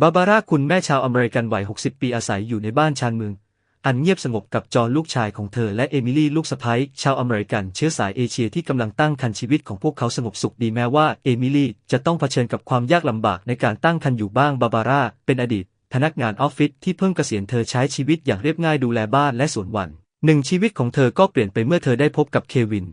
บาบาร่าคุณแม่ชาวอเมริกันวัย 60 ปีอาศัยอยู่ในบ้านชานเมือง อันเงียบสงบกับจอห์นลูกชายของเธอและเอมิลี่ลูกสะใภ้ชาวอเมริกันเชื้อสายเอเชียที่กำลังตั้งครรภ์ชีวิตของพวกเขาสงบสุขดีแม้ว่าเอมิลี่จะต้องเผชิญกับความยากลำบากในการตั้งครรภ์อยู่บ้างบาบาร่าเป็นอดีต พนักงานออฟฟิศที่เพิ่งเกษียณเธอใช้ชีวิตอย่างเรียบง่ายดูแลบ้านและสวนวันหนึ่งชีวิตของเธอก็เปลี่ยนไปเมื่อเธอได้พบกับเควิน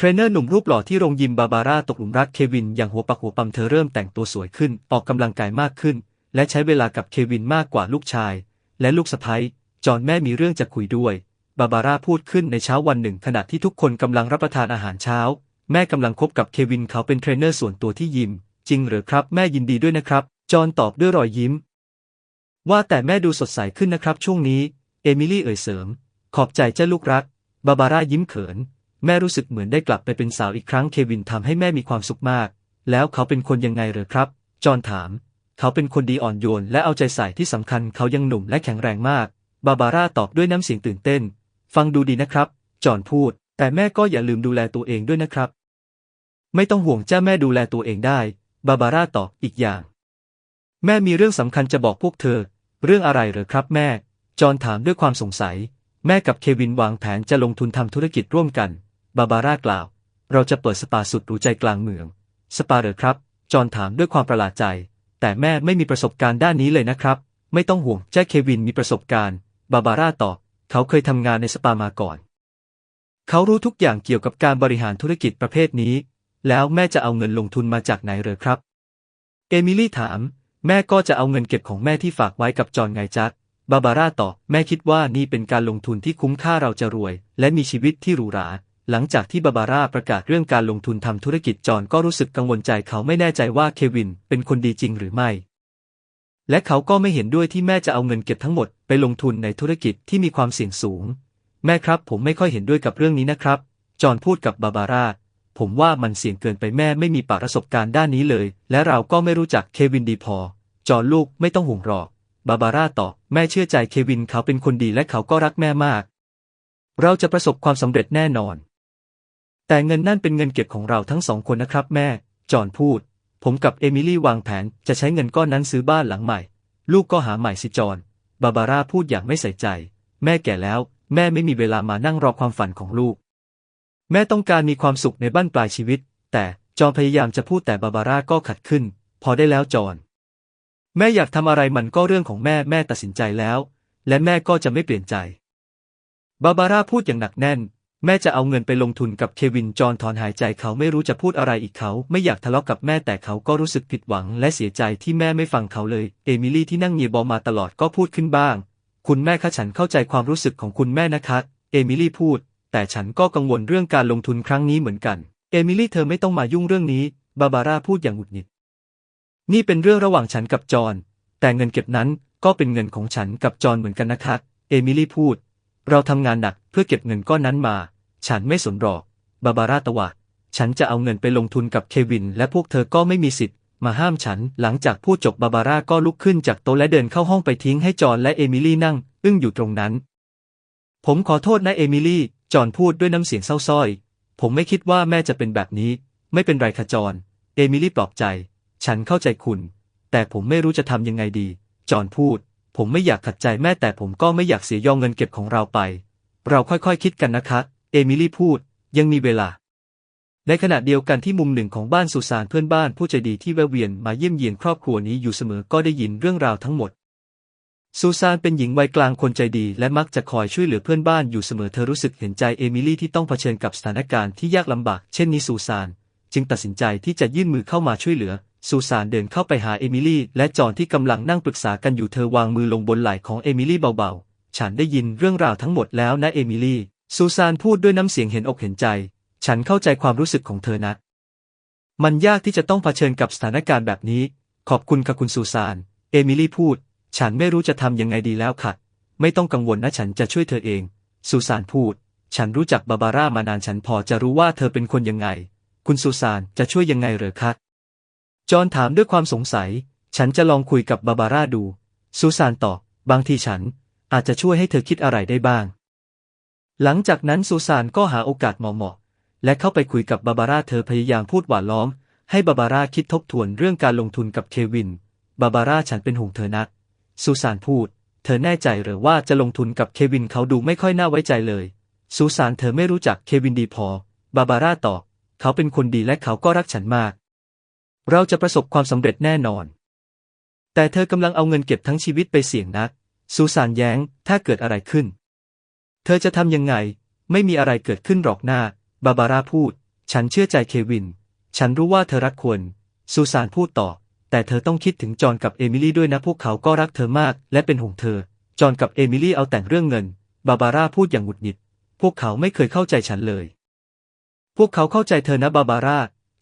เทรนเนอร์หนุ่มรูปหล่อที่โรงยิมบาบาร่าตกหลุมรักเควินอย่างหัวปักหัวปั๊มเธอเริ่มแต่งตัวสวยขึ้นออกกำลังกายมากขึ้น และใช้เวลากับเควินมากกว่าลูกชาย และลูกสะใภ้จอห์นแม่มีเรื่องจะคุยด้วย บาบาร่าพูดขึ้นในเช้าวันหนึ่ง ขณะที่ทุกคนกำลังรับประทานอาหารเช้า แม่กำลังคบกับเควินเขาเป็นเทรนเนอร์ส่วนตัวที่ยิม จริงหรือครับ แม่ยินดีด้วยนะครับ จอห์นตอบด้วยรอยยิ้ม ว่าแต่แม่ดูสดใสขึ้นนะครับ ช่วงนี้ เอมิลี่เอ่ยเสริม ขอบใจเจ้าลูกรัก บาบาร่ายิ้มเขิน แม่รู้สึกเหมือนได้กลับไปเป็นสาวอีกครั้งเควินทำให้แม่มีความสุขมาก แล้วเขาเป็นคนยังไงเหรอครับ จอห์นถาม เขาเป็นคนดีอ่อนโยนและเอาใจใส่ที่สำคัญเขายังหนุ่มและแข็งแรงมาก บาบาร่าตอบด้วยน้ำเสียงตื่นเต้น ฟังดูดีนะครับ จอห์นพูด แต่แม่ก็อย่าลืมดูแลตัวเองด้วยนะครับ ไม่ต้องห่วงจ้าแม่ดูแลตัวเองได้ บาบาร่าตอบอีกอย่าง แม่มีเรื่องสำคัญจะบอกพวกเธอ เรื่องอะไรเหรอครับ แม่ จอห์นถามด้วยความสงสัย แม่กับเควินวางแผนจะลงทุนทำธุรกิจร่วมกัน บาบาร่ากล่าว เราจะเปิดสปาสุดหรูใจกลางเมือง สปาเหรอครับ จอห์นถามด้วยความประหลาดใจ แต่แม่ไม่มีประสบการณ์ด้านนี้เลยนะครับ ไม่ต้องห่วงแจ้เควินมีประสบการณ์ บาบาร่าตอบ เขาเคยทำงานในสปามาก่อน เขารู้ทุกอย่างเกี่ยวกับการบริหารธุรกิจประเภทนี้ แล้วแม่จะเอาเงินลงทุนมาจากไหนเหรอครับ เอมิลี่ถาม แม่ก็จะเอาเงินเก็บของแม่ที่ฝากไว้กับจอห์นไงจักบาบาร่าตอบแม่คิดว่านี่เป็นการลงทุนที่คุ้มค่าเราจะรวย และมีชีวิตที่หรูหรา หลังจากที่บาบาร่าประกาศเรื่องการลงทุนทำธุรกิจจอห์นก็รู้สึกกังวลใจเขาไม่แน่ใจว่าเควินเป็นคนดีจริงหรือไม่ และเขาก็ไม่เห็นด้วยที่แม่จะเอาเงินเก็บทั้งหมดไปลงทุนในธุรกิจที่มีความเสี่ยงสูง แม่ครับผมไม่ค่อยเห็นด้วยกับเรื่องนี้นะครับ จอห์นพูดกับบาบาร่า ผมว่ามันเสี่ยงเกินไปแม่ไม่มีประสบการณ์ด้านนี้เลย และเราก็ไม่รู้จักเควินดีพอ จอห์นลูกไม่ต้องห่วงหรอก บาบาร่าตอบแม่เชื่อใจเควินเขาเป็นคนดีและเขาก็รักแม่มาก เราจะประสบความสำเร็จแน่นอน แต่เงินนั่นเป็นเงินเก็บของเราทั้งสองคนนะครับแม่ จอห์นพูด ผมกับเอมิลี่วางแผนจะใช้เงินก้อนนั้นซื้อบ้านหลังใหม่ ลูกก็หาใหม่สิจอห์นบาบาร่าพูดอย่างไม่ใส่ใจ แม่แก่แล้ว แม่ไม่มีเวลามานั่งรอความฝันของลูก แม่ต้องการมีความสุขในบ้านปลายชีวิต แต่จอห์นพยายามจะพูดแต่บาบาร่าก็ขัดขึ้น พอได้แล้วจอห์นแม่อยากทำอะไรมันก็เรื่องของแม่แม่ตัดสินใจแล้ว และแม่ก็จะไม่เปลี่ยนใจ บาบาร่าพูดอย่างหนักแน่น แม่จะเอาเงินไปลงทุนกับเควินจอห์นถอนหายใจเขาไม่รู้จะพูดอะไรอีกเขา ไม่อยากทะเลาะกับแม่แต่เขาก็รู้สึกผิดหวัง และเสียใจที่แม่ไม่ฟังเขาเลย เอมิลี่ที่นั่งเงียบมาตลอดก็พูดขึ้นบ้าง คุณแม่คะฉันเข้าใจความรู้สึกของคุณแม่นะคะ เอมิลี่พูด แต่ฉันก็กังวลเรื่องการลงทุนครั้งนี้เหมือนกัน เอมิลี่เธอไม่ต้องมายุ่งเรื่องนี้ บาบาร่าพูดอย่างหงุดหงิด นี่เป็นเรื่องระหว่างฉันกับจอห์นแต่เงินเก็บนั้นก็เป็นเงินของฉันกับจอห์นเหมือนกันนะคะ เอมิลี่พูด เราทำงานหนักเพื่อเก็บเงินก้อนนั้นมา ฉันไม่สนหรอก บาบาร่าตวาดฉันจะเอาเงินไปลงทุนกับเควิน และพวกเธอก็ไม่มีสิทธิ์ มาห้ามฉัน หลังจากพูดจบบาบาร่าก็ลุกขึ้นจากโต๊ะและเดินเข้าห้องไปทิ้งให้จอห์นและเอมิลี่นั่ง อึ้งอยู่ตรงนั้น ผมขอโทษนะเอมิลี่ จอห์นพูดด้วยน้ำเสียงเศร้าส้อย ผมไม่คิดว่าแม่จะเป็นแบบนี้ ไม่เป็นไรค่ะจอห์นเอมิลี่ปลอบใจ ฉันเข้าใจคุณ แต่ผมไม่รู้จะทำยังไงดี จอห์นพูด ผมไม่อยากขัดใจแม่แต่ผมก็ไม่อยากเสียยองเงินเก็บของเราไป เราค่อยๆคคิดกันนะคะ เอมิลี่พูด ยังมีเวลา ในขณะเดียวกันที่มุมหนึ่งของบ้านสุสานเพื่อนบ้านผู้ใจดีที่แวะเวียนมาเยี่ยมเยียนครอบครัวนี้อยู่เสมอก็ได้ยินเรื่องราวทั้งหมดซูซานเป็นหญิงวัยกลางคนใจดีและมักจะคอยช่วยเหลือเพื่อนบ้านอยู่เสมอเธอรู้สึกเห็นใจเอมิลี่ที่ต้องเผชิญกับสถานการณ์ที่ยากลำบากเช่นนี้ซูซาน จึงตัดสินใจที่จะยื่นมือเข้ามาช่วยเหลือ ซูซานเดินเข้าไปหาเอมิลี่และจอนที่กำลังนั่งปรึกษากันอยู่เธอวางมือลงบนไหล่ของเอมิลี่เบาๆ ฉันได้ยินเรื่องราวทั้งหมดแล้วนะเอมิลี่ซูซานพูดด้วยน้ำเสียงเห็นอกเห็นใจ ฉันเข้าใจความรู้สึกของเธอนะ มันยากที่จะต้องเผชิญกับสถานการณ์แบบนี้ ขอบคุณค่ะคุณซูซาน เอมิลี่พูด ฉันไม่รู้จะทำยังไงดีแล้วค่ะ ไม่ต้องกังวลนะฉันจะช่วยเธอเอง ซูซานพูด ฉันรู้จักบาบาร่ามานานฉันพอจะรู้ว่าเธอเป็นคนยังไง คุณซูซานจะช่วยยังไงเหรอคะ จอห์นถามด้วยความสงสัย ฉันจะลองคุยกับบาบาร่าดู ซูซานตอบ บางทีฉันอาจจะช่วยให้เธอคิดอะไรได้บ้าง หลังจากนั้นซูซานก็หาโอกาสเหมาะๆและเข้าไปคุยกับบาบาร่าเธอพยายามพูดหวานล้อม ให้บาบาร่าคิดทบทวนเรื่องการลงทุนกับเควิน บาบาร่าฉันเป็นห่วงเธอนัก ซูซานพูด เธอแน่ใจหรือว่าจะลงทุนกับเควินเขาดูไม่ค่อยน่าไว้ใจเลย ซูซานเธอไม่รู้จักเควินดีพอ บาบาร่าตอบ เขาเป็นคนดีและเขาก็รักฉันมาก เราจะประสบความสำเร็จแน่นอน แต่เธอกำลังเอาเงินเก็บทั้งชีวิตไปเสี่ยงนัก ซูซานแย้ง ถ้าเกิดอะไรขึ้น เธอจะทำยังไง ไม่มีอะไรเกิดขึ้นหรอกหน้า บาบาร่าพูด ฉันเชื่อใจเควิน ฉันรู้ว่าเธอรักควรซูซานพูดต่อ แต่เธอต้องคิดถึงจอห์นกับเอมิลี่ด้วยนะพวกเขาก็รักเธอมากและเป็นห่วงเธอ จอห์นกับเอมิลี่เอาแต่งเรื่องเงิน บาบาร่าพูดอย่างหงุดหงิด พวกเขาไม่เคยเข้าใจฉันเลย พวกเขาเข้าใจเธอนะบาบาร่า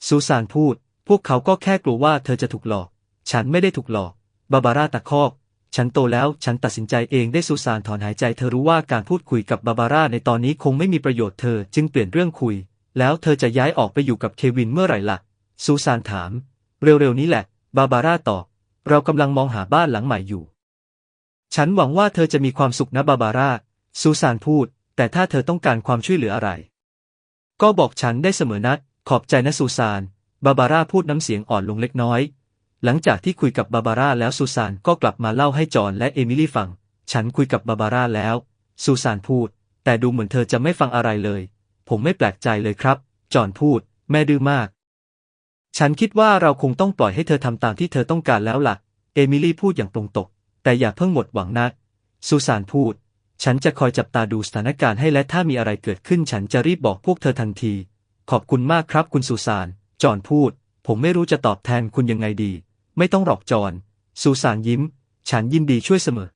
ซูซานพูด พวกเขาก็แค่กลัวว่าเธอจะถูกหลอก ฉันไม่ได้ถูกหลอก บาบาร่าตะคอก ฉันโตแล้วฉันตัดสินใจเองได้ซูซานถอนหายใจเธอรู้ว่าการพูดคุยกับบาบาร่าในตอนนี้คงไม่มีประโยชน์เธอจึงเปลี่ยนเรื่องคุย แล้วเธอจะย้ายออกไปอยู่กับเควินเมื่อไหร่ล่ะซูซานถาม เร็วๆนี้แหละ บาบาร่าตอบ เรากำลังมองหาบ้านหลังใหม่อยู่ ฉันหวังว่าเธอจะมีความสุขนะบาบาร่าซูซานพูด แต่ถ้าเธอต้องการความช่วยเหลืออะไร ก็บอกฉันได้เสมอนัดขอบใจนะซูซาน บาบาร่าพูดน้ำเสียงอ่อนลงเล็กน้อย หลังจากที่คุยกับบาบาร่าแล้วซูซานก็กลับมาเล่าให้จอห์นและเอมิลี่ฟัง ฉันคุยกับบาบาร่าแล้ว ซูซานพูด แต่ดูเหมือนเธอจะไม่ฟังอะไรเลย ผมไม่แปลกใจเลยครับ จอห์นพูด แม่ดื้อมาก ฉันคิดว่าเราคงต้องปล่อยให้เธอทำตามที่เธอต้องการแล้วล่ะ เอมิลี่พูดอย่างตรงตก แต่อย่าเพิ่งหมดหวังนักซูซานพูด ฉันจะคอยจับตาดูสถานการณ์ให้และถ้ามีอะไรเกิดขึ้น ฉันจะรีบบอกพวกเธอทันที ขอบคุณมากครับคุณซูซาน จอห์นพูด ผมไม่รู้จะตอบแทนคุณยังไงดี ไม่ต้องหรอกจอห์นซูซานยิ้ม ฉันยินดีช่วยเสมอ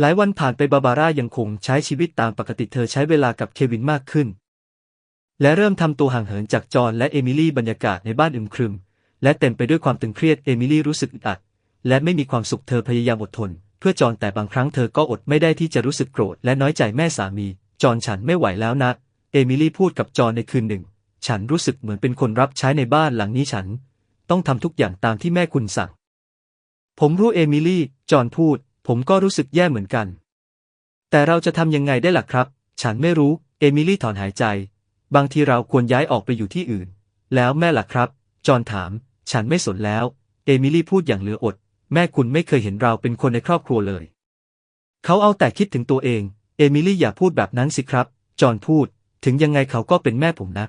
หลายวันผ่านไปบาบาร่ายังคงใช้ชีวิตตามปกติเธอใช้เวลากับเควินมากขึ้น และเริ่มทำตัวห่างเหินจากจอห์นและเอมิลี่บรรยากาศในบ้านอึมครึม และเต็มไปด้วยความตึงเครียดเอมิลี่รู้สึกอึดอัด และไม่มีความสุขเธอพยายามอดทน เพื่อจอห์นแต่บางครั้งเธอก็อดไม่ได้ที่จะรู้สึกโกรธและน้อยใจแม่สามี จอห์นฉันไม่ไหวแล้วนะ เอมิลี่พูดกับจอห์นในคืนหนึ่ง ฉันรู้สึกเหมือนเป็นคนรับใช้ในบ้านหลังนี้ฉัน ต้องทำทุกอย่างตามที่แม่คุณสั่ง ผมรู้เอมิลี่ จอห์นพูด ผมก็รู้สึกแย่เหมือนกัน แต่เราจะทำยังไงได้ล่ะครับ ฉันไม่รู้ เอมิลี่ถอนหายใจ บางทีเราควรย้ายออกไปอยู่ที่อื่น แล้วแม่ล่ะครับ จอห์นถาม ฉันไม่สนแล้ว เอมิลี่พูดอย่างเหลืออด แม่คุณไม่เคยเห็นเราเป็นคนในครอบครัวเลย เขาเอาแต่คิดถึงตัวเอง เอมิลี่อย่าพูดแบบนั้นสิครับ จอห์นพูด ถึงยังไงเขาก็เป็นแม่ผมนะ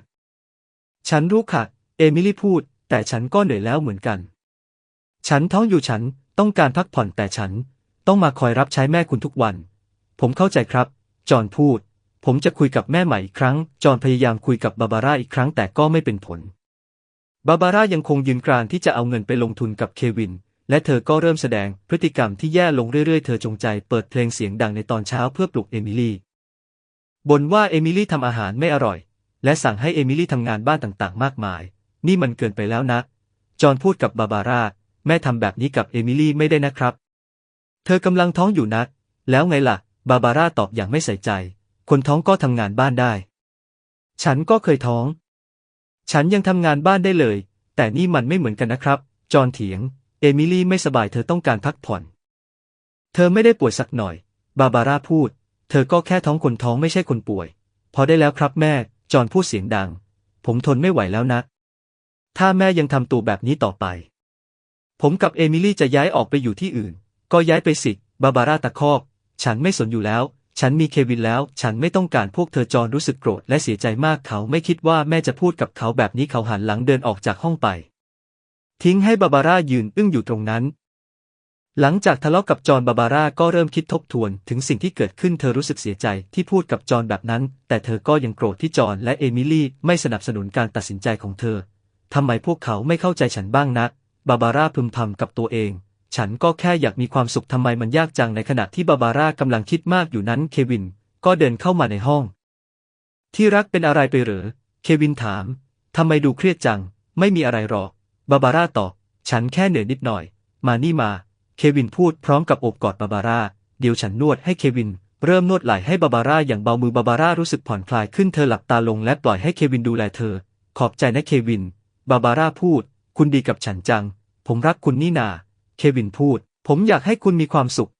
ฉันรู้ค่ะ เอมิลี่พูด แต่ฉันก็เหนื่อยแล้วเหมือนกัน ฉันท้องอยู่ฉันต้องการพักผ่อนแต่ฉันต้องมาคอยรับใช้แม่คุณทุกวัน ผมเข้าใจครับ จอห์นพูด ผมจะคุยกับแม่ใหม่อีกครั้ง จอห์นพยายามคุยกับบาบาร่าอีกครั้งแต่ก็ไม่เป็นผล บาบาร่ายังคงยืนกรานที่จะเอาเงินไปลงทุนกับเควิน และเธอก็เริ่มแสดงพฤติกรรมที่แย่ลงเรื่อยๆ เธอจงใจเปิดเพลงเสียงดังในตอนเช้าเพื่อปลุกเอมิลี่บ่นว่าเอมิลี่ทำอาหารไม่อร่อย และสั่งให้เอมิลี่ทำงานบ้านต่างๆ มากมาย นี่มันเกินไปแล้วนะ จอห์นพูดกับบาบาร่า แม่ทำแบบนี้กับเอมิลี่ไม่ได้นะครับ เธอกำลังท้องอยู่นะ แล้วไงล่ะ บาบาร่าตอบอย่างไม่ใส่ใจ คนท้องก็ทำงานบ้านได้ ฉันก็เคยท้อง ฉันยังทำงานบ้านได้เลย แต่นี่มันไม่เหมือนกันนะครับ จอห์นเถียง เอมิลี่ไม่สบายเธอต้องการพักผ่อน เธอไม่ได้ป่วยสักหน่อย บาบาร่าพูด เธอก็แค่ท้องคนท้องไม่ใช่คนป่วย พอได้แล้วครับแม่ จอห์นพูดเสียงดัง ผมทนไม่ไหวแล้วนะ ถ้าแม่ยังทำตัวแบบนี้ต่อไป ผมกับเอมิลี่จะย้ายออกไปอยู่ที่อื่น ก็ย้ายไปสิบาบาร่าตะคอก ฉันไม่สนอยู่แล้ว ฉันมีเควินแล้ว ฉันไม่ต้องการพวกเธอจอห์นรู้สึกโกรธและเสียใจมากเขาไม่คิดว่าแม่จะพูดกับเขาแบบนี้เขาหันหลังเดินออกจากห้องไป ทิ้งให้บาบาร่ายืนอึ้งอยู่ตรงนั้น หลังจากทะเลาะกับจอห์นบาบาร่าก็เริ่มคิดทบทวนถึงสิ่งที่เกิดขึ้นเธอรู้สึกเสียใจที่พูดกับจอห์นแบบนั้น แต่เธอก็ยังโกรธที่จอห์นและเอมิลี่ไม่สนับสนุนการตัดสินใจของเธอ ทำไมพวกเขาไม่เข้าใจฉันบ้างนะ บาบาร่าพึมพำกับตัวเอง ฉันก็แค่อยากมีความสุขทำไมมันยากจังในขณะที่บาบาร่ากำลังคิดมากอยู่นั้นเควิน ก็เดินเข้ามาในห้อง ที่รักเป็นอะไรไปเหรอ เควินถามทำไมดูเครียดจัง ไม่มีอะไรหรอก บาบาร่าตอบ ฉันแค่เหนื่อยนิดหน่อย มานี่มา เควินพูดพร้อมกับโอบกอดบาบาร่า เดี๋ยวฉันนวดให้เควิน เริ่มนวดไหล่ให้บาบาร่าอย่างเบามือบาบาร่ารู้สึกผ่อนคลายขึ้นเธอหลับตาลงและปล่อยให้เควินดูแลเธอ ขอบใจนะเควิน บาบาร่าพูด คุณดีกับฉันจัง ผมรักคุณนี่นา เควินพูด ผมอยากให้คุณมีความสุข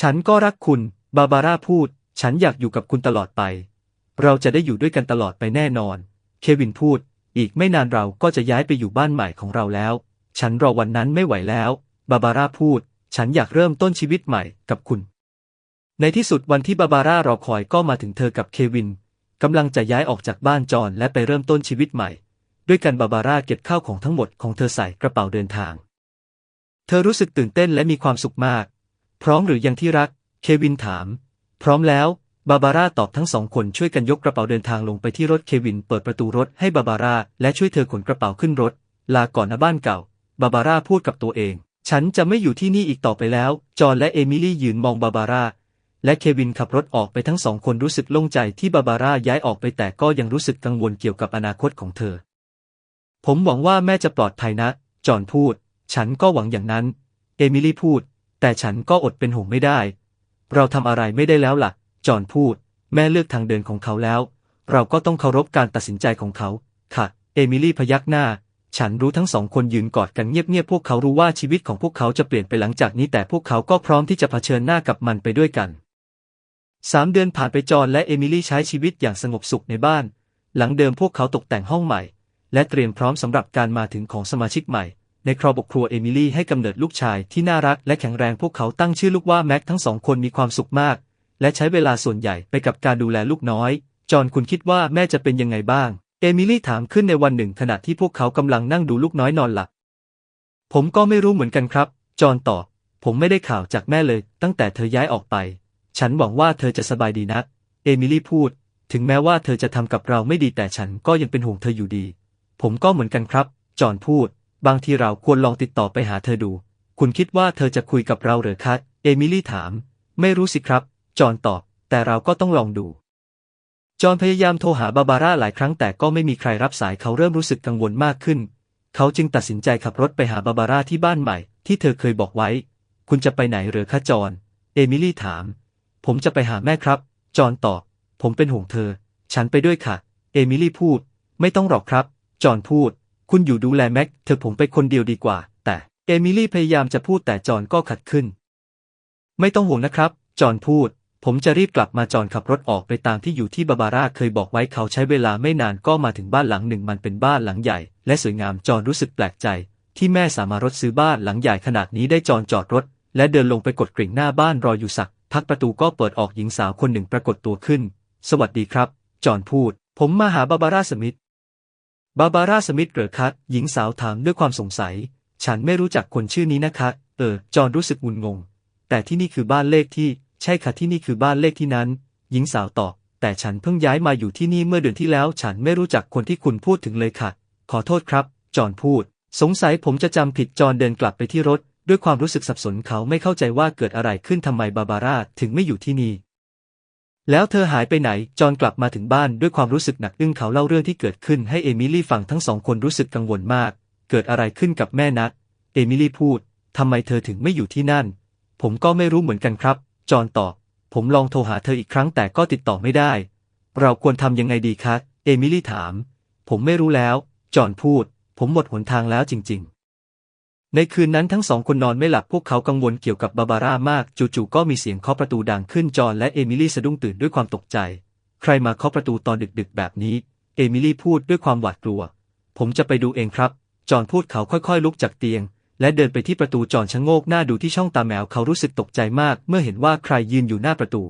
ฉันก็รักคุณ บาบาร่าพูด ฉันอยากอยู่กับคุณตลอดไป เราจะได้อยู่ด้วยกันตลอดไปแน่นอน เควินพูด อีกไม่นานเราก็จะย้ายไปอยู่บ้านใหม่ของเราแล้ว ฉันรอวันนั้นไม่ไหวแล้ว บาบาร่าพูด ฉันอยากเริ่มต้นชีวิตใหม่กับคุณ ในที่สุดวันที่บาบาร่ารอคอยก็มาถึงเธอกับเควินกำลังจะย้ายออกจากบ้านจอนและไปเริ่มต้นชีวิตใหม่ ด้วยกันบาบาร่าเก็บข้าวของทั้งหมดของเธอใส่กระเป๋าเดินทาง เธอรู้สึกตื่นเต้นและมีความสุขมาก พร้อมหรือยังที่รัก เควินถาม พร้อมแล้วบาบาร่าตอบทั้งสองคนช่วยกันยกกระเป๋าเดินทางลงไปที่รถเควินเปิดประตูรถให้บาบาร่าและช่วยเธอขนกระเป๋าขึ้นรถ ลาก่อนนะบ้านเก่า บาบาร่าพูดกับตัวเอง ฉันจะไม่อยู่ที่นี่อีกต่อไปแล้ว จอห์นและเอมิลี่ยืนมองบาบาร่า และเควินขับรถออกไปทั้งสองคนรู้สึกโล่งใจที่บาบาร่าย้ายออกไปแต่ก็ยังรู้สึกกังวลเกี่ยวกับอนาคตของเธอ ผมหวังว่าแม่จะปลอดภัยนะ จอห์นพูด ฉันก็หวังอย่างนั้น เอมิลี่พูด แต่ฉันก็อดเป็นห่วงไม่ได้ เราทำอะไรไม่ได้แล้วล่ะ จอห์นพูด แม่เลือกทางเดินของเขาแล้ว เราก็ต้องเคารพการตัดสินใจของเขา ค่ะ เอมิลี่พยักหน้า ฉันรู้ทั้งสองคนยืนกอดกันเงียบๆพวกเขารู้ว่าชีวิตของพวกเขาจะเปลี่ยนไปหลังจากนี้แต่พวกเขาก็พร้อมที่จะเผชิญหน้ากับมันไปด้วยกันสามเดือนผ่านไปจอห์นและเอมิลี่ใช้ชีวิตอย่างสงบสุขในบ้าน หลังเดิมพวกเขาตกแต่งห้องใหม่ และเตรียมพร้อมสำหรับการมาถึงของสมาชิกใหม่ ในครอบครัวเอมิลี่ให้กำเนิดลูกชายที่น่ารักและแข็งแรงพวกเขาตั้งชื่อลูกว่าแม็กทั้งสองคนมีความสุขมาก และใช้เวลาส่วนใหญ่ไปกับการดูแลลูกน้อย จอห์นคุณคิดว่าแม่จะเป็นยังไงบ้าง เอมิลี่ถามขึ้นในวันหนึ่งขณะที่พวกเขากำลังนั่งดูลูกน้อยนอนหลับ ผมก็ไม่รู้เหมือนกันครับ จอห์นตอบ ผมไม่ได้ข่าวจากแม่เลย ตั้งแต่เธอย้ายออกไป ฉันหวังว่าเธอจะสบายดีนะเอมิลี่พูด ถึงแม้ว่าเธอจะทำกับเราไม่ดีแต่ฉันก็ยังเป็นห่วงเธออยู่ดี ผมก็เหมือนกันครับ จอห์นพูด บางทีเราควรลองติดต่อไปหาเธอดู คุณคิดว่าเธอจะคุยกับเราหรือคะ เอมิลี่ถาม ไม่รู้สิครับ จอห์นตอบ แต่เราก็ต้องลองดู จอห์นพยายามโทรหาบาบาร่าหลายครั้งแต่ก็ไม่มีใครรับสายเขาเริ่มรู้สึกกังวลมากขึ้น เขาจึงตัดสินใจขับรถไปหาบาบาร่าที่บ้านใหม่ ที่เธอเคยบอกไว้ คุณจะไปไหนเหรือคะจอนเอมิลี่ถาม ผมจะไปหาแม่ครับ จอห์นตอบ ผมเป็นห่วงเธอ ฉันไปด้วยค่ะ เอมิลี่พูด ไม่ต้องหรอกครับ จอห์นพูด คุณอยู่ดูแลแม็ก เธอผมไปคนเดียวดีกว่า แต่ เอมิลี่พยายามจะพูดแต่จอห์นก็ขัดขึ้น ไม่ต้องห่วงนะครับ จอห์นพูด ผมจะรีบกลับมาจอนขับรถออกไปตามที่อยู่ที่บาบาร่าเคยบอกไว้เขาใช้เวลาไม่นานก็มาถึงบ้านหลังหนึ่งมันเป็นบ้านหลังใหญ่ และสวยงามจอนรู้สึกแปลกใจ ที่แม่สามารถซื้อบ้านหลังใหญ่ขนาดนี้ได้จอนจอดรถ และเดินลงไปกดกริ่งหน้าบ้านรออยู่สัก พักประตูก็เปิดออกหญิงสาวคนหนึ่งปรากฏตัวขึ้น สวัสดีครับ จอนพูด ผมมาหาบาบาร่าสมิธบาบาร่าสมิธเหรอคะหญิงสาวถามด้วยความสงสัย ฉันไม่รู้จักคนชื่อนี้นะคะ เออ จอนรู้สึกงุนงง แต่ที่นี่คือบ้านเลขที่ ใช่ค่ะที่นี่คือบ้านเลขที่นั้น หญิงสาวตอบ แต่ฉันเพิ่งย้ายมาอยู่ที่นี่เมื่อเดือนที่แล้ว ฉันไม่รู้จักคนที่คุณพูดถึงเลยค่ะ ขอโทษครับ จอห์นพูด สงสัยผมจะจำผิดจอห์นเดินกลับไปที่รถ ด้วยความรู้สึกสับสนเขาไม่เข้าใจว่าเกิดอะไรขึ้นทำไมบาบาร่าถึงไม่อยู่ที่นี่ แล้วเธอหายไปไหน จอห์นกลับมาถึงบ้านด้วยความรู้สึกหนักอึ้งเขาเล่าเรื่องที่เกิดขึ้นให้เอมิลี่ฟังทั้งสองคนรู้สึกกังวลมาก เกิดอะไรขึ้นกับแม่นัดเอมิลี่พูดทำไมเธอถึงไม่อยู่ที่นั่น ผมก็ไม่รู้เหมือนกันครับ จอห์นตอบ ผมลองโทรหาเธออีกครั้งแต่ก็ติดต่อไม่ได้ เราควรทำยังไงดีคะ เอมิลี่ถาม ผมไม่รู้แล้ว จอห์นพูด ผมหมดหนทางแล้วจริง ๆ ในคืนนั้นทั้งสองคนนอนไม่หลับพวกเขากังวลเกี่ยวกับบาบาร่ามาก จู่ๆก็มีเสียงเคาะประตูดังขึ้นจอห์นและเอมิลี่สะดุ้งตื่นด้วยความตกใจ ใครมาเคาะประตูตอนดึกๆ แบบนี้ เอมิลี่พูดด้วยความหวาดกลัว ผมจะไปดูเองครับ จอห์นพูดเขาค่อยๆ ลุกจากเตียง และเดินไปที่ประตูจอนชะโงกหน้าดูที่ช่องตาแมวเขารู้สึกตกใจมาก เมื่อเห็นว่าใครยืนอยู่หน้าประตู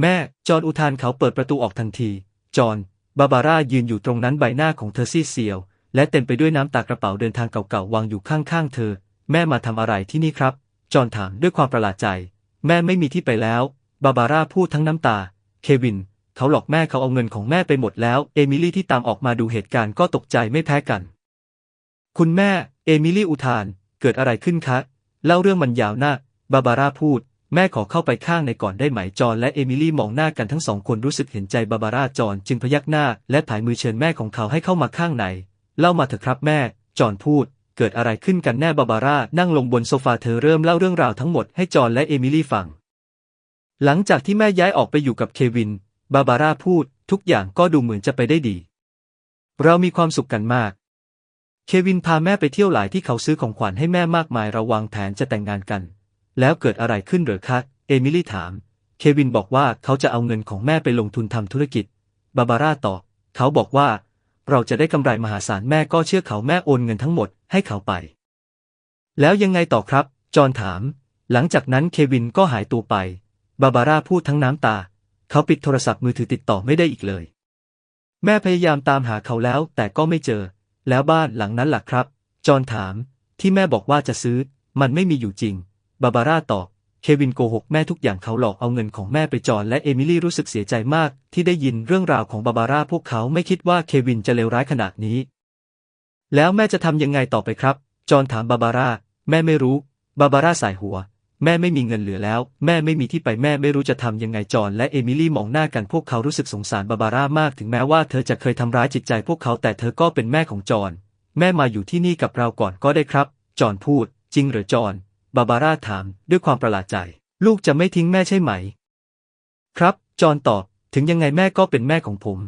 แม่ จอนอุทานเขาเปิดประตูออกทันที จอน บาบาร่ายืนอยู่ตรงนั้นใบหน้าของเธอซีดเซียว และเต็มไปด้วยน้ำตากระเป๋าเดินทางเก่าๆวางอยู่ข้างๆเธอ แม่มาทำอะไรที่นี่ครับ จอนถามด้วยความประหลาดใจ แม่ไม่มีที่ไปแล้ว บาบาร่าพูดทั้งน้ำตา เควิน เขาหลอกแม่เขาเอาเงินของแม่ไปหมดแล้ว เอมิลี่ที่ตามออกมาดูเหตุการณ์ก็ตกใจไม่แพ้กัน คุณแม่ เอมิลี่อุทาน เกิดอะไรขึ้นคะ เล่าเรื่องมันยาวนะบาบาร่าพูด แม่ขอเข้าไปข้างในก่อนได้ไหม จอนและเอมิลี่มองหน้ากันทั้งสองคนรู้สึกเห็นใจบาบาร่า จอนจึงพยักหน้า และผายมือเชิญแม่ของเขาให้เข้ามาข้างใน เล่ามาเถอะครับแม่ จอนพูด เกิดอะไรขึ้นกันแน่บาบาร่า นั่งลงบนโซฟาเธอเริ่มเล่าเรื่องราวทั้งหมดให้จอนและเอมิลี่ฟัง หลังจากที่แม่ย้ายออกไปอยู่กับเควิน บาบาร่าพูด ทุกอย่างก็ดูเหมือนจะไปได้ดี เรามีความสุขกันมาก เควินพาแม่ไปเที่ยวหลายที่เขาซื้อของขวัญให้แม่มากมายเราวางแผนจะแต่งงานกัน แล้วเกิดอะไรขึ้นเหรอคะเอมิลี่ถาม เควินบอกว่าเขาจะเอาเงินของแม่ไปลงทุนทำธุรกิจ บาบาร่าตอบเขาบอกว่า เราจะได้กำไรมหาศาลแม่ก็เชื่อเขาแม่โอนเงินทั้งหมดให้เขาไป แล้วยังไงต่อครับ จอห์นถาม หลังจากนั้นเควินก็หายตัวไป บาบาร่าพูดทั้งน้ำตา เขาปิดโทรศัพท์มือถือติดต่อไม่ได้อีกเลย แม่พยายามตามหาเขาแล้วแต่ก็ไม่เจอ แล้วบ้านหลังนั้นล่ะครับ จอห์นถาม ที่แม่บอกว่าจะซื้อ มันไม่มีอยู่จริง บาบาร่าตอบ เควินโกหกแม่ทุกอย่างเขาหลอกเอาเงินของแม่ไปจอห์นและเอมิลี่รู้สึกเสียใจมากที่ได้ยินเรื่องราวของบาบาร่าพวกเขาไม่คิดว่าเควินจะเลวร้ายขนาดนี้ แล้วแม่จะทำยังไงต่อไปครับ จอห์นถามบาบาร่า แม่ไม่รู้ บาบาร่าสายหัว แม่ไม่มีเงินเหลือแล้ว แม่ไม่มีที่ไปแม่ไม่รู้จะทำยังไงจอนและเอมิลี่มองหน้ากันพวกเขารู้สึกสงสารบาบาร่ามากถึงแม้ว่าเธอจะเคยทำร้ายจิตใจพวกเขาแต่เธอก็เป็นแม่ของจอนแม่มาอยู่ที่นี่กับเราก่อนก็ได้ครับ จอนพูด จริงหรือจอนบาบาร่าถาม ด้วยความประหลาดใจ ลูกจะไม่ทิ้งแม่ใช่ไหม ครับ จอนตอบ ถึงยังไงแม่ก็เป็นแม่ของผม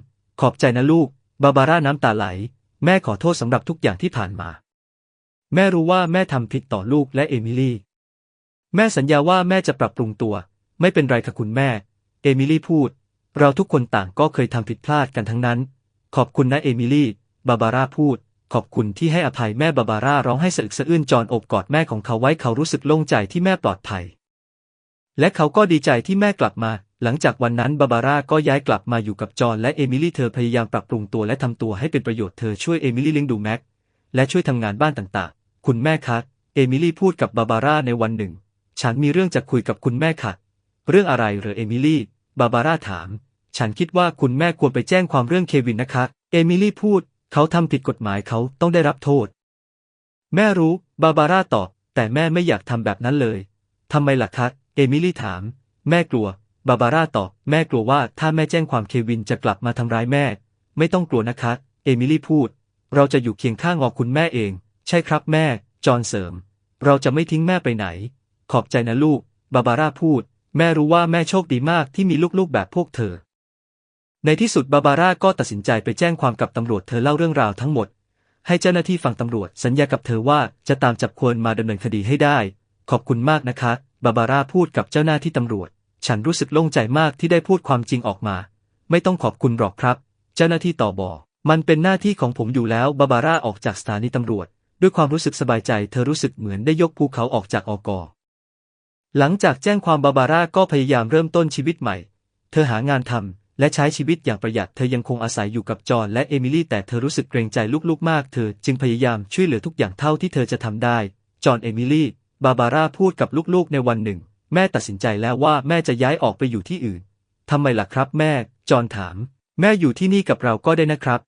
ขอบใจนะลูก บาบาร่าน้ำตาไหล แม่ขอโทษสำหรับทุกอย่างที่ผ่านมา แม่รู้ว่าแม่ทำผิดต่อลูกและเอมิลี่ แม่สัญญาว่าแม่จะปรับปรุงตัว ไม่เป็นไรค่ะคุณแม่ เอมิลี่พูด เราทุกคนต่างก็เคยทำผิดพลาดกันทั้งนั้น ขอบคุณนะเอมิลี่ บาบาร่าพูด ขอบคุณที่ให้อภัยแม่บาบาร่าร้องให้สะอึกสะอื้นจอนอบกอดแม่ของเขาไว้เขารู้สึกโล่งใจที่แม่ปลอดภัย และเขาก็ดีใจที่แม่กลับมา หลังจากวันนั้นบาบาร่าก็ย้ายกลับมาอยู่กับจอห์นและเอมิลี่เธอพยายามปรับปรุงตัวและทำตัวให้เป็นประโยชน์เธอช่วยเอมิลี่เลี้ยงดูแม็กและช่วยทำงานบ้านต่างๆ คุณแม่คะ เอมิลี่พูดกับบาบาร่าในวันหนึ่ง ฉันมีเรื่องจะคุยกับคุณแม่ค่ะ เรื่องอะไรเหรอเอมิลี่ บาบาร่าถาม ฉันคิดว่าคุณแม่ควรไปแจ้งความเรื่องเควินนะคะ เอมิลี่พูด เขาทำผิดกฎหมายเขาต้องได้รับโทษ แม่รู้ บาบาร่าตอบ แต่แม่ไม่อยากทำแบบนั้นเลย ทำไมล่ะคะ เอมิลี่ถาม แม่กลัว บาบาร่าตอบ แม่กลัวว่าถ้าแม่แจ้งความเควินจะกลับมาทำร้ายแม่ ไม่ต้องกลัวนะคะ เอมิลี่พูด เราจะอยู่เคียงข้างอคุณแม่เอง ใช่ครับแม่ จอห์นเสริม เราจะไม่ทิ้งแม่ไปไหน ขอบใจนะลูก บาบาร่าพูด แม่รู้ว่าแม่โชคดีมากที่มีลูกๆแบบพวกเธอ ในที่สุดบาบาร่าก็ตัดสินใจไปแจ้งความกับตำรวจเธอเล่าเรื่องราวทั้งหมด ให้เจ้าหน้าที่ฟังตำรวจสัญญากับเธอว่าจะตามจับควนมาดำเนินคดีให้ได้ ขอบคุณมากนะคะ บาบาร่าพูดกับเจ้าหน้าที่ตำรวจ ฉันรู้สึกโล่งใจมากที่ได้พูดความจริงออกมา ไม่ต้องขอบคุณหรอกครับ เจ้าหน้าที่ต่อบอกมันเป็นหน้าที่ของผมอยู่แล้วบาบาร่าออกจากสถานีตำรวจ ด้วยความรู้สึกสบายใจ เธอรู้สึกเหมือนได้ยกภูเขาออกจากอกอ หลังจากแจ้งความบาบาร่าก็พยายามเริ่มต้นชีวิตใหม่ เธอหางานทำและใช้ชีวิตอย่างประหยัด เธอยังคงอาศัยอยู่กับจอห์นและเอมิลี่แต่เธอรู้สึกเกรงใจลูกๆมาก เธอจึงพยายามช่วยเหลือทุกอย่างเท่าที่เธอจะทำได้ จอห์นเอมิลี่ บาบาร่าพูดกับลูกๆในวันหนึ่ง แม่ตัดสินใจแล้วว่าแม่จะย้ายออกไปอยู่ที่อื่นทำไมล่ะครับแม่ จอห์นถาม แม่อยู่ที่นี่กับเราก็ได้นะครับ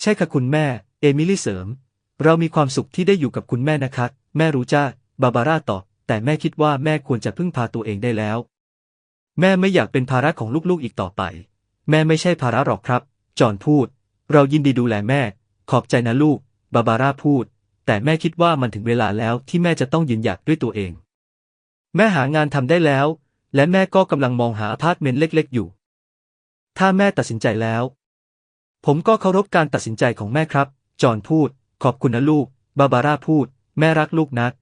ใช่ค่ะคุณแม่ เอมิลี่เสริม เรามีความสุขที่ได้อยู่กับคุณแม่นะครับแม่รู้จ้าบาบาร่าตอบ แต่แม่คิดว่าแม่ควรจะพึ่งพาตัวเองได้แล้ว แม่ไม่อยากเป็นภาระของลูกๆอีกต่อไป แม่ไม่ใช่ภาระหรอกครับ จอห์นพูด เรายินดีดูแลแม่ ขอบใจนะลูก บาบาร่าพูด แต่แม่คิดว่ามันถึงเวลาแล้วที่แม่จะต้องยืนหยัดด้วยตัวเอง แม่หางานทำได้แล้ว และแม่ก็กำลังมองหาอพาร์ตเมนต์เล็ก ๆ อยู่ ถ้าแม่ตัดสินใจแล้ว ผมก็เคารพการตัดสินใจของแม่ครับ จอห์นพูด ขอบคุณนะลูก บาบาร่าพูด แม่รักลูกนัก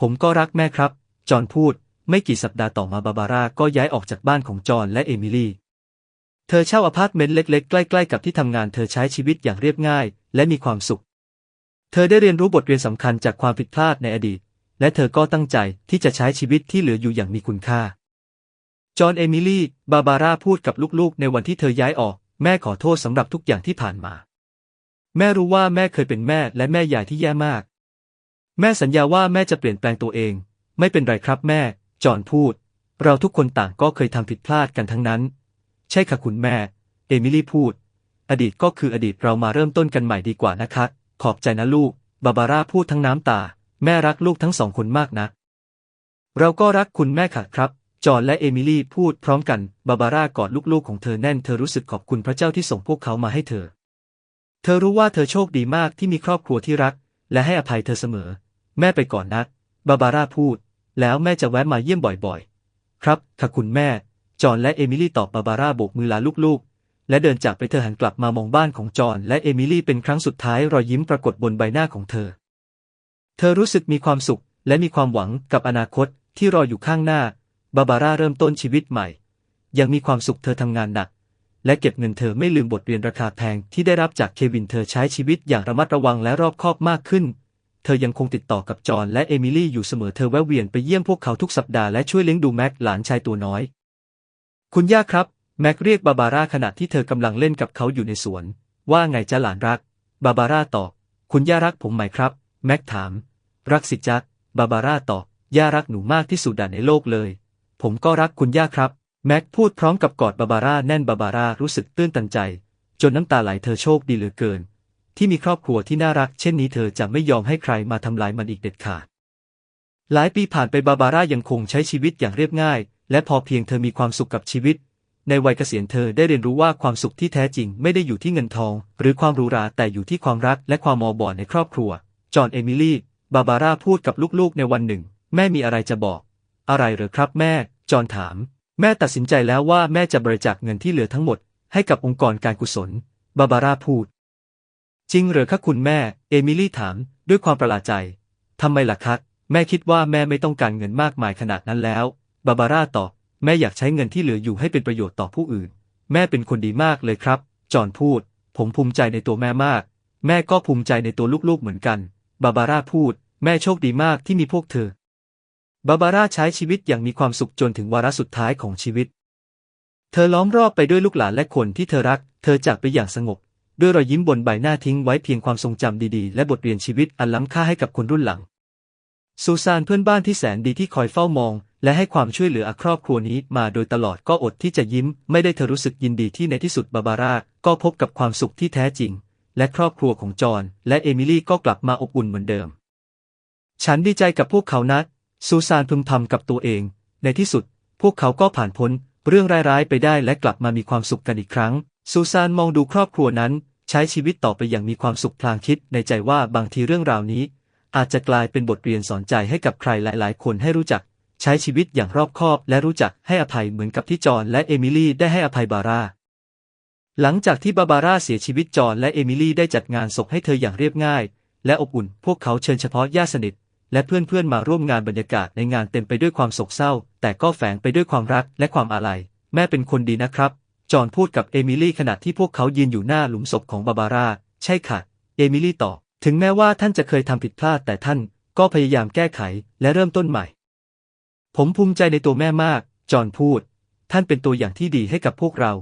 ผมก็รักแม่ครับ จอห์นพูด ไม่กี่สัปดาห์ต่อมาบาบาร่าก็ย้ายออกจากบ้านของจอห์นและเอมิลี่ เธอเช่าอพาร์ตเมนต์เล็กๆ ใกล้ๆ กับที่ทำงานเธอใช้ชีวิตอย่างเรียบง่าย และมีความสุข เธอได้เรียนรู้บทเรียนสำคัญจากความผิดพลาดในอดีต และเธอก็ตั้งใจที่จะใช้ชีวิตที่เหลืออยู่อย่างมีคุณค่า จอห์นเอมิลี่ บาบาร่าพูดกับลูกๆ ในวันที่เธอย้ายออก แม่ขอโทษสำหรับทุกอย่างที่ผ่านมา แม่รู้ว่าแม่เคยเป็นแม่และแม่ใหญ่ที่แย่มาก แม่สัญญาว่าแม่จะเปลี่ยนแปลงตัวเอง ไม่เป็นไรครับแม่ จอห์นพูด เราทุกคนต่างก็เคยทำผิดพลาดกันทั้งนั้น ใช่ค่ะคุณแม่ เอมิลี่พูด อดีตก็คืออดีตเรามาเริ่มต้นกันใหม่ดีกว่านะคะ ขอบใจนะลูก บาบาร่าพูดทั้งน้ำตา แม่รักลูกทั้งสองคนมากนะ เราก็รักคุณแม่ค่ะครับ จอห์นและเอมิลี่พูดพร้อมกัน บาบาร่ากอดลูกๆของเธอแน่น เธอรู้สึกขอบคุณพระเจ้าที่ส่งพวกเขามาให้เธอ เธอรู้ว่าเธอโชคดีมากที่มีครอบครัวที่รัก และให้อภัยเธอเสมอ แม่ไปก่อนนะบาบาร่าพูด แล้วแม่จะแวะมาเยี่ยมบ่อยๆ ครับค่ะคุณแม่ จอห์นและเอมิลี่ตอบบาบาร่าโบกมือลาลูกๆ และเดินจากไปเธอหันกลับมามองบ้านของจอห์นและเอมิลี่เป็นครั้งสุดท้ายรอยยิ้มปรากฏบนใบหน้าของเธอ เธอรู้สึกมีความสุขและมีความหวังกับอนาคตที่รออยู่ข้างหน้า บาบาร่าเริ่มต้นชีวิตใหม่ ยังมีความสุขเธอทำงานหนัก และเก็บเงินเธอไม่ลืมบทเรียนราคาแพงที่ได้รับจากเควินเธอใช้ชีวิตอย่างระมัดระวังและรอบคอบมากขึ้น เธอยังคงติดต่อกับจอห์นและเอมิลี่อยู่เสมอเธอแวะเวียนไปเยี่ยมพวกเขาทุกสัปดาห์และช่วยเลี้ยงดูแม็กหลานชายตัวน้อย คุณย่าครับ แม็กเรียกบาบาร่าขณะที่เธอกำลังเล่นกับเขาอยู่ในสวน ว่าไงจ๊ะหลานรัก บาบาร่าตอบ คุณย่ารักผมไหมครับ แม็กถาม รักสิจ๊ะบาบาร่าตอบ ย่ารักหนูมากที่สุดในโลกเลย ผมก็รักคุณย่าครับ แม็กพูดพร้อมกับกอดบาบาร่าแน่นบาบาร่ารู้สึกตื้นตันใจ จนน้ำตาไหลเธอโชคดีเหลือเกิน ที่มีครอบครัวที่น่ารักเช่นนี้เธอจะไม่ยอมให้ใครมาทำลายมันอีกเด็ดขาด หลายปีผ่านไปบาบาร่ายังคงใช้ชีวิตอย่างเรียบง่าย และพอเพียงเธอมีความสุขกับชีวิต ในวัยเกษียณเธอได้เรียนรู้ว่าความสุขที่แท้จริงไม่ได้อยู่ที่เงินทอง หรือความหรูหราแต่อยู่ที่ความรักและความมอบอดในครอบครัว จอห์นเอมิลี่ บาบาร่าพูดกับลูกๆในวันหนึ่ง แม่มีอะไรจะบอก อะไรเหรอครับแม่ จอห์นถาม แม่ตัดสินใจแล้วว่าแม่จะบริจาคเงินที่เหลือทั้งหมด ให้กับองค์กรการกุศล บาบาร่าพูด ริงเหรอคะคุณแม่ เอมิลี่ถามด้วยความประหลาดใจ ทำไมล่ะคะแม่คิดว่าแม่ไม่ต้องการเงินมากมายขนาดนั้นแล้ว บาบาร่าตอบ แม่อยากใช้เงินที่เหลืออยู่ให้เป็นประโยชน์ต่อผู้อื่น แม่เป็นคนดีมากเลยครับ จอห์นพูด ผมภูมิใจในตัวแม่มาก แม่ก็ภูมิใจในตัวลูกๆเหมือนกัน บาบาร่าพูด แม่โชคดีมากที่มีพวกเธอ บาบาร่าใช้ชีวิตอย่างมีความสุขจนถึงวาระสุดท้ายของชีวิต เธอล้อมรอบไปด้วยลูกหลานและคนที่เธอรัก เธอจากไปอย่างสงบ ด้วยรอยยิ้มบนใบหน้าทิ้งไว้เพียงความทรงจำดีๆ และบทเรียนชีวิตอันล้ำค่าให้กับคนรุ่นหลัง ซูซานเพื่อนบ้านที่แสนดีที่คอยเฝ้ามอง และให้ความช่วยเหลือครอบครัวนี้มาโดยตลอดก็อดที่จะยิ้ม ไม่ได้เธอรู้สึกยินดีที่ในที่สุดบาบาร่าก็พบกับความสุขที่แท้จริง และครอบครัวของจอห์นและเอมิลี่ก็กลับมาอบอุ่นเหมือนเดิม ฉันดีใจกับพวกเขานะซูซานพึมพำกับตัวเอง ในที่สุด พวกเขาก็ผ่านพ้นเรื่องร้ายๆไปได้และกลับมามีความสุขกันอีกครั้ง ซูซานมองดูครอบครัวนั้น ใช้ชีวิตต่อไปอย่างมีความสุขพลางคิดในใจว่าบางทีเรื่องราวนี้ อาจจะกลายเป็นบทเรียนสอนใจให้กับใครหลาย ๆ คนให้รู้จัก ใช้ชีวิตอย่างรอบคอบและรู้จักให้อภัยเหมือนกับที่จอห์นและเอมิลี่ได้ให้อภัยบาร่าหลังจากที่บาบาร่าเสียชีวิตจอห์นและเอมิลี่ได้จัดงานศพให้เธออย่างเรียบง่าย และอบอุ่น พวกเขาเชิญเฉพาะญาติสนิท และเพื่อนๆมาร่วมงานบรรยากาศในงานเต็มไปด้วยความโศกเศร้า แต่ก็แฝงไปด้วยความรักและความอาลัย แม่เป็นคนดีนะครับ จอห์นพูดกับเอมิลี่ขณะที่พวกเขายืนอยู่หน้าหลุมศพของบาบาร่า ใช่ค่ะ เอมิลี่ตอบ ถึงแม้ว่าท่านจะเคยทำผิดพลาดแต่ท่านก็พยายามแก้ไขและเริ่มต้นใหม่ ผมภูมิใจในตัวแม่มาก จอห์นพูด ท่านเป็นตัวอย่างที่ดีให้กับพวกเรา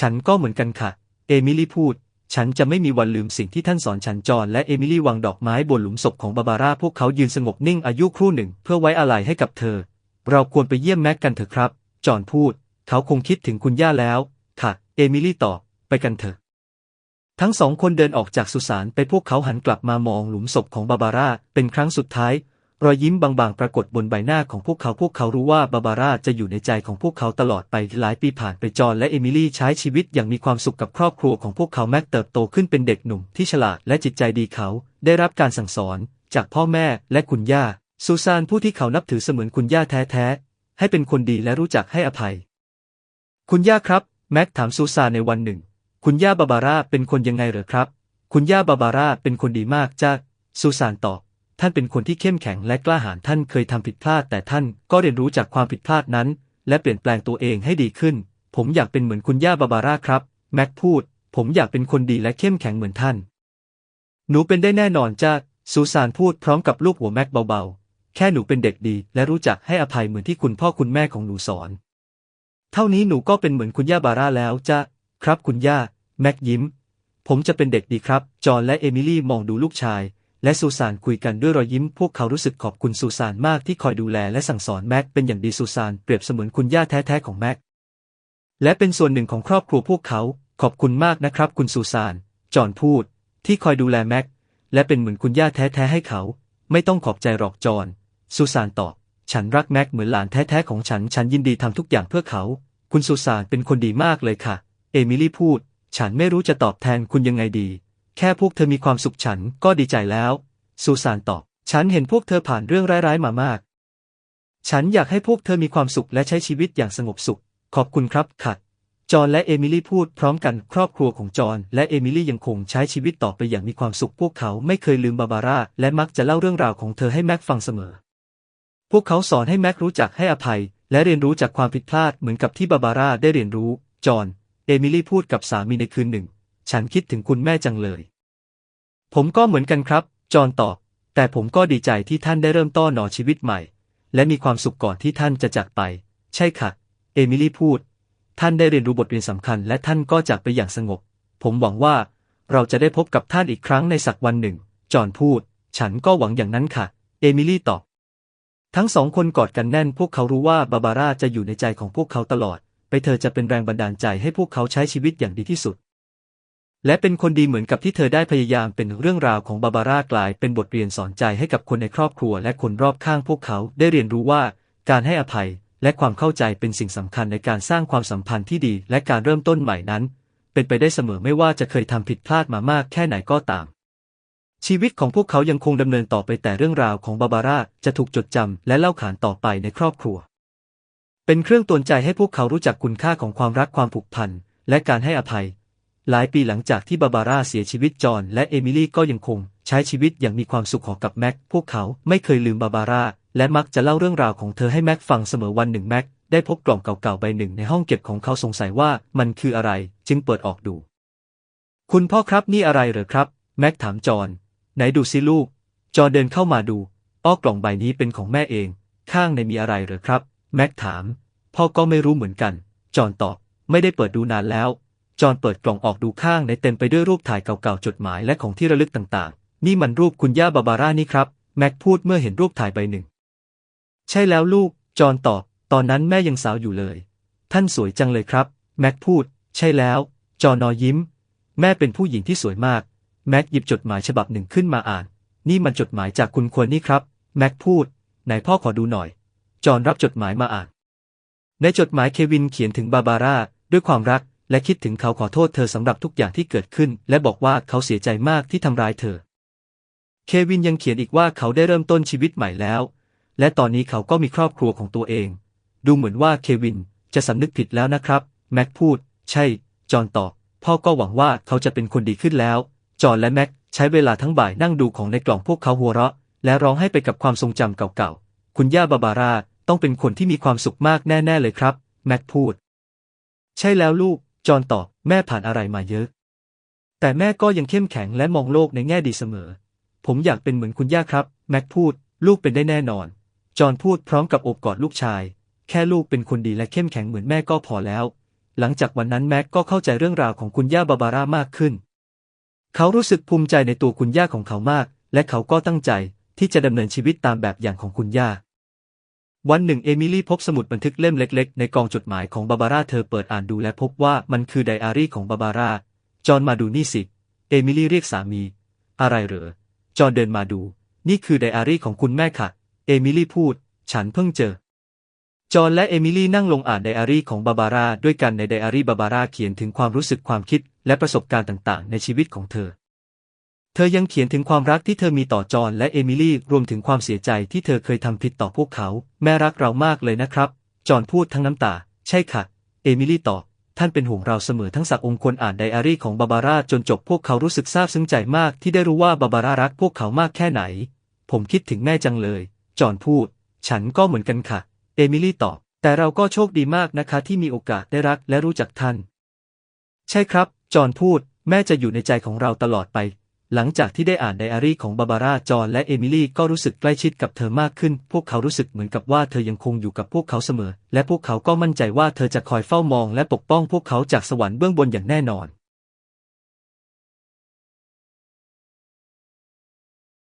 ฉันก็เหมือนกันค่ะ เอมิลี่พูด ฉันจะไม่มีวันลืมสิ่งที่ท่านสอนฉันจอห์นและเอมิลี่วางดอกไม้บนหลุมศพของบาบาร่าพวกเขายืนสงบนิ่งอายุครู่หนึ่ง เพื่อไว้อาลัยให้กับเธอ เราควรไปเยี่ยมแม็กกันเถอะครับ จอห์นพูด เขาคงคิดถึงคุณย่าแล้ว ค่ะ เอมิลี่ตอบ ไปกันเถอะ ทั้งสองคนเดินออกจากสุสานไปพวกเขาหันกลับมามองหลุมศพของบาบาร่าเป็นครั้งสุดท้าย รอยยิ้มบางๆ ปรากฏบนใบหน้าของพวกเขาพวกเขารู้ว่าบาบาร่าจะอยู่ในใจของพวกเขาตลอดไปหลายปีผ่านไปจอห์นและเอมิลี่ใช้ชีวิตอย่างมีความสุขกับครอบครัวของพวกเขาแม็กเติบโตขึ้นเป็นเด็กหนุ่มที่ฉลาดและจิตใจดีเขา ได้รับการสั่งสอน จากพ่อแม่และคุณย่าซูซานผู้ที่เขานับถือเสมือนคุณย่าแท้ๆให้เป็นคนดีและรู้จักให้อภัย คุณย่าครับ แม็กถามซูซานในวันหนึ่ง คุณย่าบาบาร่าเป็นคนยังไงเหรอครับ คุณย่าบาบาร่าเป็นคนดีมากจ้าซูซานตอบ ท่านเป็นคนที่เข้มแข็งและกล้าหาญท่านเคยทำผิดพลาด แต่ท่านก็เรียนรู้จากความผิดพลาดนั้น และเปลี่ยนแปลงตัวเองให้ดีขึ้น ผมอยากเป็นเหมือนคุณย่าบาบาร่าครับ แม็กพูด ผมอยากเป็นคนดีและเข้มแข็งเหมือนท่าน หนูเป็นได้แน่นอนจ้าซูซานพูดพร้อมกับลูกหัวแม็กเบาๆ แค่หนูเป็นเด็กดีและรู้จักให้อภัยเหมือนที่คุณพ่อคุณแม่ของหนูสอน เท่านี้หนูก็เป็นเหมือนคุณย่าบาร่าแล้วจ้าครับคุณย่า แม็กยิ้ม ผมจะเป็นเด็กดีครับ จอห์นและเอมิลี่มองดูลูกชาย และซูซานคุยกันด้วยรอยยิ้ม พวกเขารู้สึกขอบคุณซูซานมากที่คอยดูแลและสั่งสอนแม็กเป็นอย่างดีซูซานเปรียบเสมือนคุณย่าแท้ๆของแม็กและเป็นส่วนหนึ่งของครอบครัวพวกเขา ขอบคุณมากนะครับ คุณซูซาน จอห์นพูด ที่คอยดูแลแม็กและเป็นเหมือนคุณย่าแท้ๆให้เขา ไม่ต้องขอบใจหรอกจอห์นซูซานตอบ ฉันรักแม็กเหมือนหลานแท้ๆของฉัน ฉันยินดีทำทุกอย่างเพื่อเขา คุณซูซานเป็นคนดีมากเลยค่ะ เอมิลี่พูด ฉันไม่รู้จะตอบแทนคุณยังไงดี แค่พวกเธอมีความสุขฉันก็ดีใจแล้วซูซานตอบ ฉันเห็นพวกเธอผ่านเรื่องร้ายๆมามาก ฉันอยากให้พวกเธอมีความสุขและใช้ชีวิตอย่างสงบสุข ขอบคุณครับขัดจอห์นและเอมิลี่พูดพร้อมกันครอบครัวของจอห์นและเอมิลี่ยังคงใช้ชีวิตต่อไปอย่างมีความสุขพวกเขาไม่เคยลืมบาบาร่าและมักจะเล่าเรื่องราวของเธอให้แม็กฟังเสมอ พวกเขาสอนให้แม็กรู้จักให้อภัย และเรียนรู้จากความผิดพลาดเหมือนกับที่บาบาร่าได้เรียนรู้ จอห์น เอมิลี่พูดกับสามีในคืนหนึ่ง ฉันคิดถึงคุณแม่จังเลย ผมก็เหมือนกันครับ จอห์นตอบ แต่ผมก็ดีใจที่ท่านได้เริ่มต้นหนอชีวิตใหม่ และมีความสุขก่อนที่ท่านจะจากไป ใช่ค่ะ เอมิลี่พูด ท่านได้เรียนรู้บทเรียนสำคัญ และท่านก็จากไปอย่างสงบ ผมหวังว่าเราจะได้พบกับท่านอีกครั้งในสักวันหนึ่ง จอห์นพูด ฉันก็หวังอย่างนั้นค่ะ เอมิลี่ตอบ ทั้งสองคนกอดกันแน่นพวกเขารู้ว่าบาบาร่าจะอยู่ในใจของพวกเขาตลอด ไปเธอจะเป็นแรงบันดาลใจให้พวกเขาใช้ชีวิตอย่างดีที่สุด และเป็นคนดีเหมือนกับที่เธอได้พยายามเป็นเรื่องราวของบาบาร่ากลายเป็นบทเรียนสอนใจให้กับคนในครอบครัว และคนรอบข้างพวกเขาได้เรียนรู้ว่า การให้อภัยและความเข้าใจเป็นสิ่งสำคัญในการสร้างความสัมพันธ์ที่ดี และการเริ่มต้นใหม่นั้น เป็นไปได้เสมอไม่ว่าจะเคยทำผิดพลาดมามากแค่ไหนก็ตาม ชีวิตของพวกเขายังคงดำเนินต่อไปแต่เรื่องราวของบาบาร่าจะถูกจดจำและเล่าขานต่อไปในครอบครัว เป็นเครื่องตือนใจให้พวกเขารู้จักคุณค่าของความรักความผูกพันและการให้อภัย หลายปีหลังจากที่บาบาร่าเสียชีวิตจอห์นและเอมิลี่ก็ยังคงใช้ชีวิตอย่างมีความสุขของกับแม็ก พวกเขาไม่เคยลืมบาบาร่าและมักจะเล่าเรื่องราวของเธอให้แม็กฟังเสมอวันหนึ่งแม็กได้พบกล่องเก่าๆใบหนึ่งในห้องเก็บของเขาสงสัยว่ามันคืออะไร จึงเปิดออกดู คุณพ่อครับนี่อะไรเหรอครับ แม็กถามจอห์น ไหนดูสิลูก จอเดินเข้ามาดู อ้อกล่องใบนี้เป็นของแม่เอง ข้างในมีอะไรเหรอครับ แม็กถาม พ่อก็ไม่รู้เหมือนกัน จอนตอบ ไม่ได้เปิดดูนานแล้ว จอนเปิดกล่องออกดูข้างในเต็มไปด้วยรูปถ่ายเก่าๆ จดหมายและของที่ระลึกต่างๆ นี่มันรูปคุณย่าบาบาร่านี่ครับ แม็กพูดเมื่อเห็นรูปถ่ายใบหนึ่ง ใช่แล้วลูก จอนตอบ ตอนนั้นแม่ยังสาวอยู่เลย ท่านสวยจังเลยครับ แม็กพูด ใช่แล้ว จอนอยิ้ม แม่เป็นผู้หญิงที่สวยมาก แม็กหยิบจดหมายฉบับหนึ่งขึ้นมาอ่าน นี่มันจดหมายจากคุณควรนี่ครับ แม็กพูดไหนพ่อขอดูหน่อย จอห์นรับจดหมายมาอ่าน ในจดหมายเควินเขียนถึงบาบาร่าด้วยความรักและคิดถึงเขาขอโทษเธอสำหรับทุกอย่างที่เกิดขึ้น และบอกว่าเขาเสียใจมากที่ทำร้ายเธอ เควินยังเขียนอีกว่าเขาได้เริ่มต้นชีวิตใหม่แล้ว และตอนนี้เขาก็มีครอบครัวของตัวเอง ดูเหมือนว่าเควินจะสำนึกผิดแล้วนะครับ แม็กพูด ใช่ จอห์นตอบ พ่อก็หวังว่าเขาจะเป็นคนดีขึ้นแล้ว จอห์นและแม็กใช้เวลาทั้งบ่ายนั่งดูของในกล่องพวกเขาหัวเราะ และร้องให้ไปกับความทรงจำเก่าๆ คุณย่าบาบาร่าต้องเป็นคนที่มีความสุขมากแน่ ๆ เลยครับ แม็กพูด ใช่แล้วลูก จอห์นตอบแม่ผ่านอะไรมาเยอะ แต่แม่ก็ยังเข้มแข็งและมองโลกในแง่ดีเสมอ ผมอยากเป็นเหมือนคุณย่าครับ แม็กพูด ลูกเป็นได้แน่นอน จอห์นพูดพร้อมกับโอบกอดลูกชาย แค่ลูกเป็นคนดีและเข้มแข็งเหมือนแม่ก็พอแล้ว หลังจากวันนั้นแม็กก็เข้าใจเรื่องราวของคุณย่าบาบาร่ามากขึ้น เขารู้สึกภูมิใจในตัวคุณย่าของเขามาก และเขาก็ตั้งใจที่จะดำเนินชีวิตตามแบบอย่างของคุณย่า วันหนึ่งเอมิลี่พบสมุดบันทึกเล่มเล็ก ๆ ในกองจดหมายของบาบาร่าเธอเปิดอ่านดูและพบว่ามันคือไดอารี่ของบาบาร่า จอห์นมาดูนี่สิ เอมิลี่เรียกสามี อะไรเหรอ จอห์นเดินมาดู นี่คือไดอารี่ของคุณแม่ค่ะ เอมิลี่พูด ฉันเพิ่งเจอ จอห์นและเอมิลี่นั่งลงอ่านไดอารี่ของบาบาร่าด้วยกันในไดอารี่บาบาร่าเขียนถึงความรู้สึกความคิด และประสบการณ์ต่างๆ ในชีวิตของเธอ เธอยังเขียนถึงความรักที่เธอมีต่อจอห์นและเอมิลี่รวมถึงความเสียใจที่เธอเคยทำผิดต่อพวกเขา แม่รักเรามากเลยนะครับ จอห์นพูดทั้งน้ำตา ใช่ค่ะ เอมิลี่ตอบท่านเป็นห่วงเราเสมอทั้งสักองค์คนอ่านไดอารี่ของบาบาร่าจนจบพวกเขารู้สึกซาบซึ้งใจมากที่ได้รู้ว่าบาบาร่ารักพวกเขามากแค่ไหน ผมคิดถึงแม่จังเลย จอห์นพูด ฉันก็เหมือนกันค่ะ เอมิลี่ตอบ แต่เราก็โชคดีมากนะคะที่มีโอกาสได้รักและรู้จักท่าน ใช่ครับ จอห์นพูด แม่จะอยู่ในใจของเราตลอดไป หลังจากที่ได้อ่านไดอารี่ของบาบาร่าจอห์นและเอมิลี่ก็รู้สึกใกล้ชิดกับเธอมากขึ้น พวกเขารู้สึกเหมือนกับว่าเธอยังคงอยู่กับพวกเขาเสมอ และพวกเขาก็มั่นใจว่าเธอจะคอยเฝ้ามองและปกป้องพวกเขาจากสวรรค์เบื้องบนอย่างแน่นอน